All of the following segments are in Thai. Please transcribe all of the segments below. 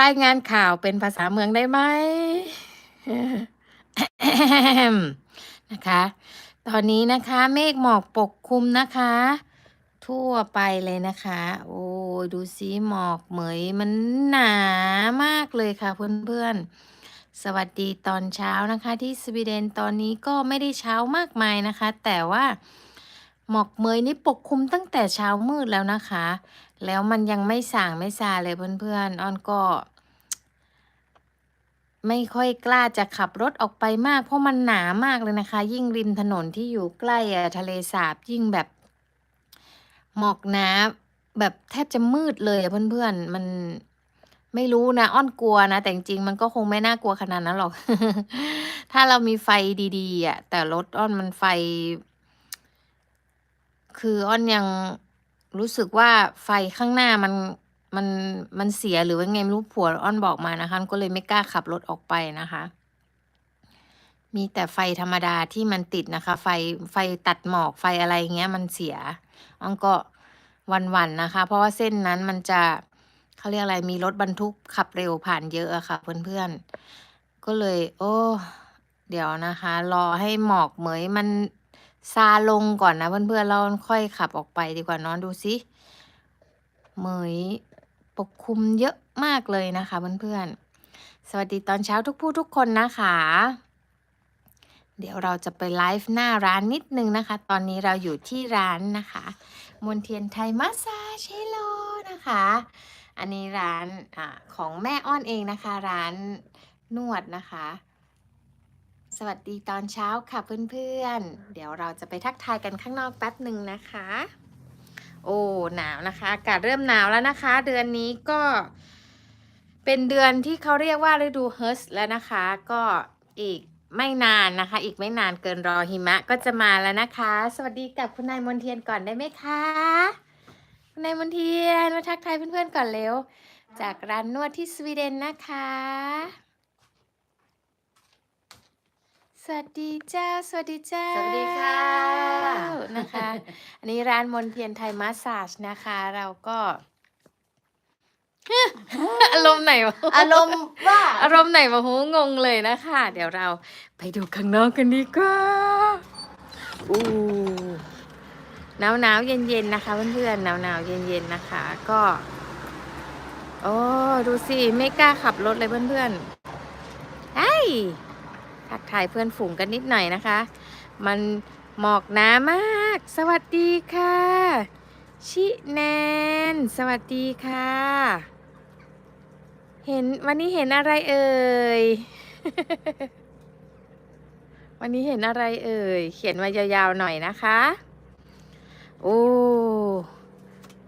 รายงานข่าวเป็นภาษาเมืองได้ไหมนะคะ ตอนนี้นะคะเมฆหมอกปกคลุมนะคะ ทั่วไปเลยนะคะ โอ้ดูสิหมอกเหมยมันหนามากเลยค่ะเพื่อนๆ สวัสดีตอนเช้านะคะที่สวีเดนตอนนี้ก็ไม่ได้เช้ามากมายนะคะ แต่ว่าหมอกเหมยนี่ปกคลุมตั้งแต่เช้ามืดแล้วนะคะ แล้วมันยังไม่ส่างไม่ซาเลยเพื่อนๆ อ้อนก็ ไม่ค่อยกล้าจะขับรถออกไปมาก เพราะมันหนามากเลยนะคะ ยิ่งริมถนนที่อยู่ใกล้อะทะเลสาบยิ่งแบบ หมอกหนาแบบแทบจะมืดเลยอะเพื่อนๆ มันไม่รู้นะ อ้อนกลัวนะ แต่จริงๆมันก็คงไม่น่ากลัวขนาดนั้นหรอก ถ้าเรามีไฟดีๆอะ แต่รถอ้อนมันไฟ คืออ้อนยัง รู้สึกว่าไฟข้างหน้ามันมันมันเสียหรือว่าไงไม่รู้ผัวอ้อนบอกมานะคะ ก็เลยไม่กล้าขับรถออกไปนะคะ มีแต่ไฟธรรมดาที่มันติดนะคะ ไฟไฟตัดหมอกไฟอะไรเงี้ยมันเสียอ้อนก็วันๆนะคะ เพราะว่าเส้นนั้นมันจะเขาเรียกอะไรมีรถบรรทุกขับเร็วผ่านเยอะอะค่ะ เพื่อนๆก็เลย โอ้ เดี๋ยวนะคะ รอให้หมอกเหมยมัน ซาลงก่อนนะเพื่อนๆเราค่อยขับออกไปดีกว่านอนดูสิเหมยปกคลุมเยอะมากเลยนะคะเพื่อนๆ สวัสดีตอนเช้าทุกผู้ทุกคนนะคะ เดี๋ยวเราจะไปไลฟ์หน้าร้านนิดนึงนะคะ ตอนนี้เราอยู่ที่ร้านนะคะมนเทียนไทยมัสซาเชโลนะคะ อันนี้ร้านอของแม่อ้อนเองนะคะ ร้านนวดนะคะ สวัสดีตอนเช้าค่ะเพื่อนๆ เดี๋ยวเราจะไปทักทายกันข้างนอกแป๊บหนึ่งนะคะ โอ้หนาวนะคะอากาศเริ่มหนาวแล้วนะคะ เดือนนี้ก็เป็นเดือนที่เขาเรียกว่าฤดูเฮิร์สแล้วนะคะ ก็อีกไม่นานนะคะ อีกไม่นานเกินรอหิมะก็จะมาแล้วนะคะ สวัสดีกับคุณนายมนเทียนก่อนได้ไหมคะ คุณนายมนเทียนมาทักทายเพื่อนๆก่อนเร็ว จากร้านนวดที่สวีเดนนะคะ สวัสดีเจ้า สวัสดีเจ้าสวัสดีค่ะ นะคะ อันนี้ร้านมนเทียนไทยมาสซาจนะคะ เราก็ อารมณ์ไหนวะ อารมณ์ว่าอารมณ์ไหนวะหูงงเลยนะคะ เดี๋ยวเราไปดูข้างนอกกันดีกว่าอู้หนาวหนาวเย็นเย็นๆนะคะ เพื่อนๆหนาวหนาวเย็นเย็นๆนะคะ ก็ โอ้ดูสิ ไม่กล้าขับรถเลยเพื่อนๆไอ้ย ทักทายเพื่อนฝูงกันนิดหน่อยนะคะ มันหมอกหนามาก สวัสดีค่ะ ชิแนน สวัสดีค่ะ เห็นวันนี้เห็นอะไรเอ่ย วันนี้เห็นอะไรเอ่ย เขียนมายาวๆหน่อยนะคะ โอ้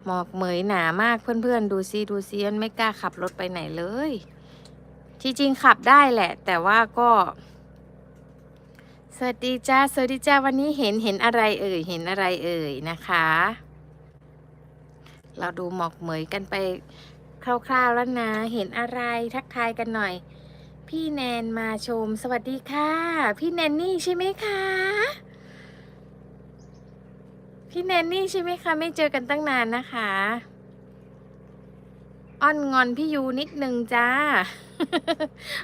หมอกเหมยหนามากเพื่อนๆ ดูซิดูซิมันไม่กล้าขับรถไปไหนเลย ที่จริงขับได้แหละ แต่ว่าก็ สวัสดีจ้า สวัสดีจ้า วันนี้เห็นเห็นอะไรเอ่ย เห็นอะไรเอ่ยนะคะ เราดูหมอกเหมยกันไปคร่าวๆแล้วนะ เห็นอะไรทักทายกันหน่อย พี่แนนมาชม สวัสดีค่ะ พี่แนนนี่ใช่ไหมคะ พี่แนนนี่ใช่ไหมคะ ไม่เจอกันตั้งนานนะคะ อ้อนงอนพี่ยูนิดนึงจ้า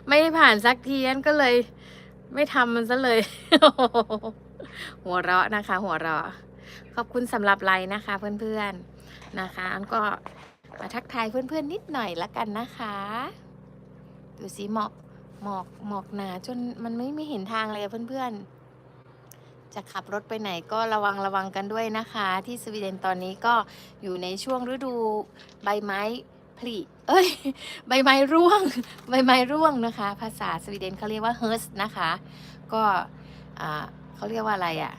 ไม่ผ่านสักทีอันก็เลย ไม่ทำมันซะเลย หัวเราะนะคะ หัวเราะ ขอบคุณสำหรับไลน์นะคะ เพื่อนๆนะคะอันก็มาทักทายเพื่อนๆนิดหน่อยละกันนะคะดูสิหมอกหมอกหมอกหนาจนมันไม่ไม่เห็นทางเลยเพื่อนๆ จะขับรถไปไหนก็ระวังระวังกันด้วยนะคะ ที่สวีเดนตอนนี้ก็อยู่ในช่วงฤดูใบไม้ ผลิเอ้ย ใบไม้ร่วง ใบไม้ร่วงนะคะ ภาษาสวีเดนเขาเรียกว่าเฮิร์สนะคะ ก็เขาเรียกว่าอะไรอะ่ะ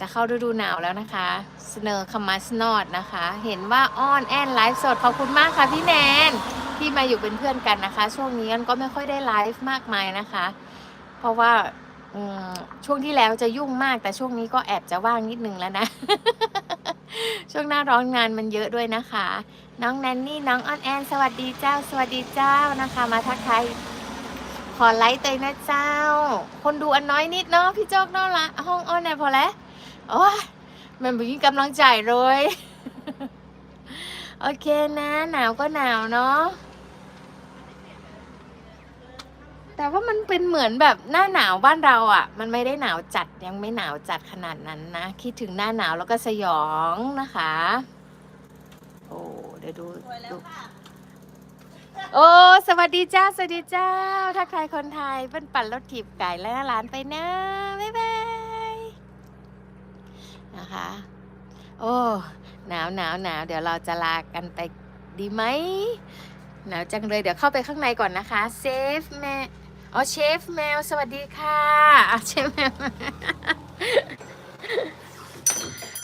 จะเข้าฤดูหนาวแล้วนะคะ เสนอคำมาสนอดนะคะ เห็นว่าอ้อนแอนไลฟ์สด ขอบคุณมากค่ะพี่แนน ที่มาอยู่เป็นเพื่อนกันนะคะ ช่วงนี้กันก็ไม่ค่อยได้ไลฟ์มากมายนะคะ เพราะว่าช่วงที่แล้วจะยุ่งมากแต่ช่วงนี้ก็แอบจะว่างนิดนึงแล้วนะ ช่วงหน้าร้อนงานมันเยอะด้วยนะคะ น้องแนนนี่น้องอ้อนแอนสวัสดีเจ้า สวัสดีเจ้านะคะ มาทักทายขอไลค์เตยนะเจ้า คนดูอันน้อยนิดเนาะพี่โจ๊กเนาะละห้องอ้อนแอนพอแล้วโอ้ยมันบุญกำลังใจเลย โอเคนะ หนาวก็หนาวเนาะ แต่ว่ามันเป็นเหมือนแบบหน้าหนาวบ้านเราอะ่ะ มันไม่ได้หนาวจัดยังไม่หนาวจัดขนาดนั้นนะ คิดถึงหน้าหนาวแล้วก็สยองนะคะ โอ้เดี๋ยวดูดูโอ้สวัสดีเจ้า สวัสดีเจ้าทักทายคนไทยเปิ้นปั่นรถถีบไก่แล้วร้านไปนะบ๊ายบายนะคะ โอ้หนาวหนาวหนาวเดี๋ยวเราจะลากันไปดีไหมหนาวจังเลย เดี๋ยวเข้าไปข้างในก่อนนะคะ เซฟแม่ อ๋อเชฟแมวสวัสดีค่ะอะเชฟแมว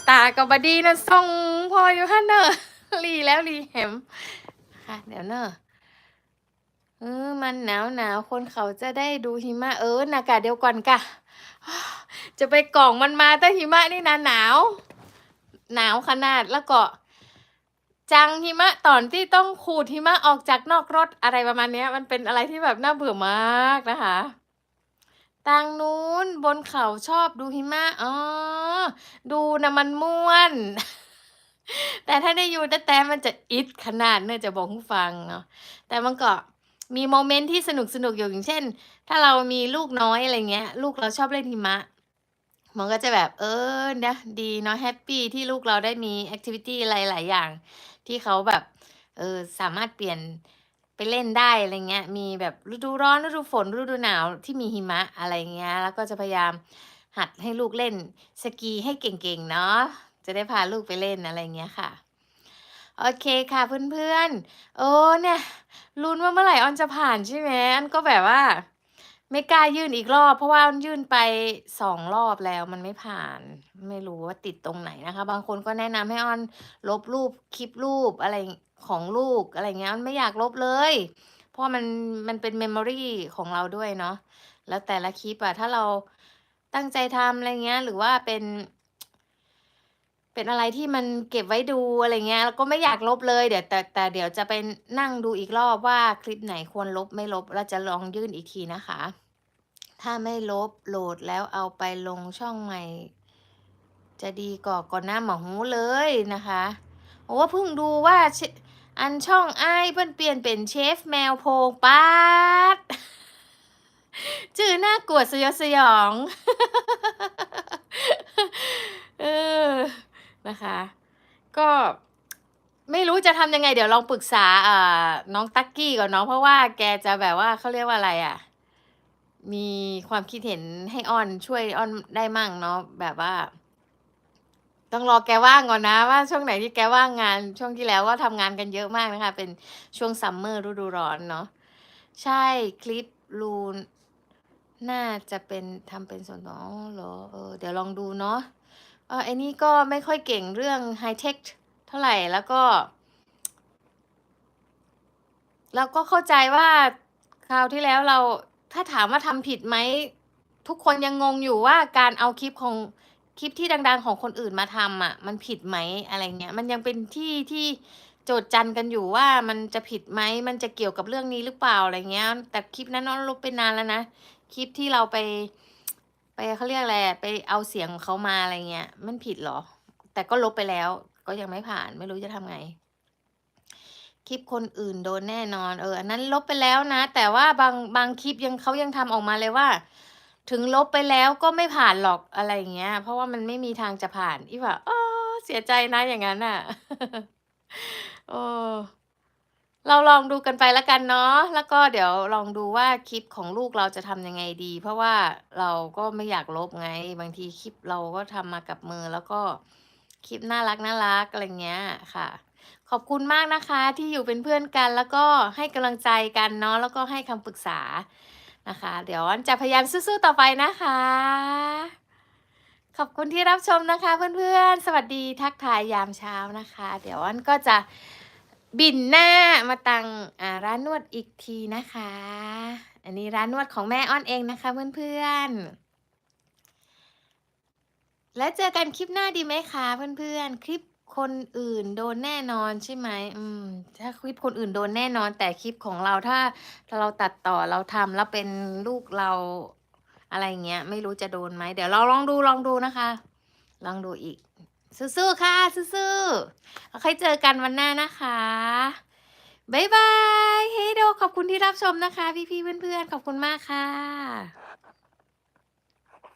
ตากับบดีนะส่งพออยู่ฮันเนอร์รีแล้วรีแหมค่ะเดี๋ยวเนอะเออมันหนาวหนาวคนเขาจะได้ดูหิมะเอออากาศเดียวก่อนกะจะไปกล่องมันมาแต่หิมะนี่นะหนาว หนาวขนาดแล้วก็ จังหิมะตอนที่ต้องขูดหิมะออกจากนอกรถอะไรประมาณนี้มันเป็นอะไรที่แบบน่าเบื่อมากนะคะทางนู้นบนเขาชอบดูหิมะอ๋อดูนะมันม่วน แต่ถ้าได้อยู่แต่แต่มันจะอิดขนาดเนี่ยจะบอกให้ฟังเนาะแต่มันก็มีโมเมนต์ที่สนุกสนุกอยู่อย่างเช่น ถ้าเรามีลูกน้อยอะไรเงี้ย ลูกเราชอบเล่นหิมะมันก็จะแบบเออนะดีเนาะแฮปปี้ที่ลูกเราได้มีแอคทิวิตี้หลาย ๆ อย่าง ที่เขาแบบ เออสามารถเปลี่ยนไปเล่นได้อะไรเงี้ย มีแบบฤดูร้อนฤดูฝนฤดูหนาวที่มีหิมะอะไรเงี้ย แล้วก็จะพยายามหัดให้ลูกเล่นสกีให้เก่งๆเนาะ จะได้พาลูกไปเล่นอะไรเงี้ยค่ะ โอเคค่ะเพื่อนๆ โอ้เนี่ยลุ้นว่าเมื่อไหร่ออนจะผ่านใช่ไหมอันก็แบบว่า ไม่กล้ายื่นอีกรอบ เพราะว่ายื่นไปสองรอบแล้วมันไม่ผ่าน ไม่รู้ว่าติดตรงไหนนะคะ บางคนก็แนะนำให้ออนลบรูปคลิปรูปอะไรของลูกอะไรเงี้ยออนไม่อยากลบเลย เพราะมันมันเป็นเมมโมรีของเราด้วยเนาะแล้วแต่ละคลิปอะถ้าเราตั้งใจทำอะไรเงี้ย หรือว่าเป็น เป็นอะไรที่มันเก็บไว้ดูอะไรเงี้ยแล้วก็ไม่อยากลบเลยเดี๋ยวแต่แต่เดี๋ยวจะไปนั่งดูอีกรอบว่าคลิปไหนควรลบไม่ลบเราจะลองยื่นอีกทีนะคะ ถ้าไม่ลบโหลดแล้วเอาไปลงช่องใหม่ จะดีกว่าก่อนหน้าหมอหูเลยนะคะโอ้เพิ่งดูว่าอันช่องไอ้เพิ่นเปลี่ยนเป็นเชฟแมวโพงปาดชื่อน่ากลัวสยดสยองเออ นะคะ ก็ไม่รู้จะทำยังไง เดี๋ยวลองปรึกษาอ่าน้องตักกี้ก่อนเนาะเพราะว่าแกจะแบบว่าเขาเรียกว่าอะไรอะ่ะ มีความคิดเห็นให้อ้อนช่วยอ้อนได้มั่งเนาะแบบว่า ต้องรอแกว่างก่อนนะว่าช่วงไหนที่แกว่างงาน ช่วงที่แล้วก็ทำงานกันเยอะมากนะคะ เป็นช่วงซัมเมอร์ฤดูร้อนเนาะใช่คลิปรูนน่าจะเป็นทำเป็นส่วนของเหรอเออเดี๋ยวลองดูเนาะ เออไอ้นี่ก็ไม่ค่อยเก่งเรื่องไฮเทคเท่าไหร่แล้วก็ เราก็เข้าใจว่าคราวที่แล้วเราถ้าถามว่าทำผิดไหม ทุกคนยังงงอยู่ว่าการเอาคลิปของคลิปที่ดัง ๆ ของคนอื่นมาทำอะ มันผิดไหมอะไรเงี้ย มันยังเป็นที่ที่โจทย์จันกันอยู่ว่ามันจะผิดไหมมันจะเกี่ยวกับเรื่องนี้หรือเปล่าอะไรเงี้ย แต่คลิปนั้นน้องลบไปนานแล้วนะ คลิปที่เราไป ไปเขาเรียกอะไรไปเอาเสียงของเขามาอะไรเงี้ย มันผิดเหรอ แต่ก็ลบไปแล้ว ก็ยังไม่ผ่านไม่รู้จะทำไง คลิปคนอื่นโดนแน่นอน เอออันนั้นลบไปแล้วนะ แต่ว่าบางบางคลิปยังเขายังทำออกมาเลยว่า ถึงลบไปแล้วก็ไม่ผ่านหรอกอะไรเงี้ย เพราะว่ามันไม่มีทางจะผ่านอีว่าอ๋อเสียใจนะอย่างนั้นอะ โอ้ เราลองดูกันไปล้วกันเนาะ แล้วก็เดี๋ยวลองดูว่าคลิปของลูกเราจะทำยังไงดี เพราะว่าเราก็ไม่อยากลบไง บางทีคลิปเราก็ทำมากับมือ แล้วก็คลิปน่ารักน่ารักอะไรเงี้ยค่ะ ขอบคุณมากนะคะที่อยู่เป็นเพื่อนกัน แล้วก็ให้กำลังใจกันเนาะ แล้วก็ให้คำปรึกษานะคะ เดี๋ยวอันจะพยายามสู้ๆต่อไปนะคะ ขอบคุณที่รับชมนะคะ เพื่อนๆ สวัสดีทักทายยามเช้านะคะ เดี๋ยวอันก็จะ บินหน้ามาตังอ่าร้านนวดอีกทีนะคะ อันนี้ร้านนวดของแม่อ้อนเองนะคะเพื่อนๆ แล้วเจอกันคลิปหน้าดีไหมคะเพื่อนๆ คลิปคนอื่นโดนแน่นอนใช่ไหมอืม ถ้าคลิปคนอื่นโดนแน่นอน แต่คลิปของเราถ้าถ้าเราตัดต่อเราทำแล้วเป็นลูกเราอะไรเงี้ย ไม่รู้จะโดนไหมเดี๋ยวเราลองดูลองดูนะคะ ลองดูอีก สู้ๆ ค่ะ สู้ๆแล้วค่อยเจอกันวันหน้านะคะบ๊ายบาย เฮโด ขอบคุณที่รับชมนะคะ พี่ๆ เพื่อนๆ ขอบคุณมากค่ะ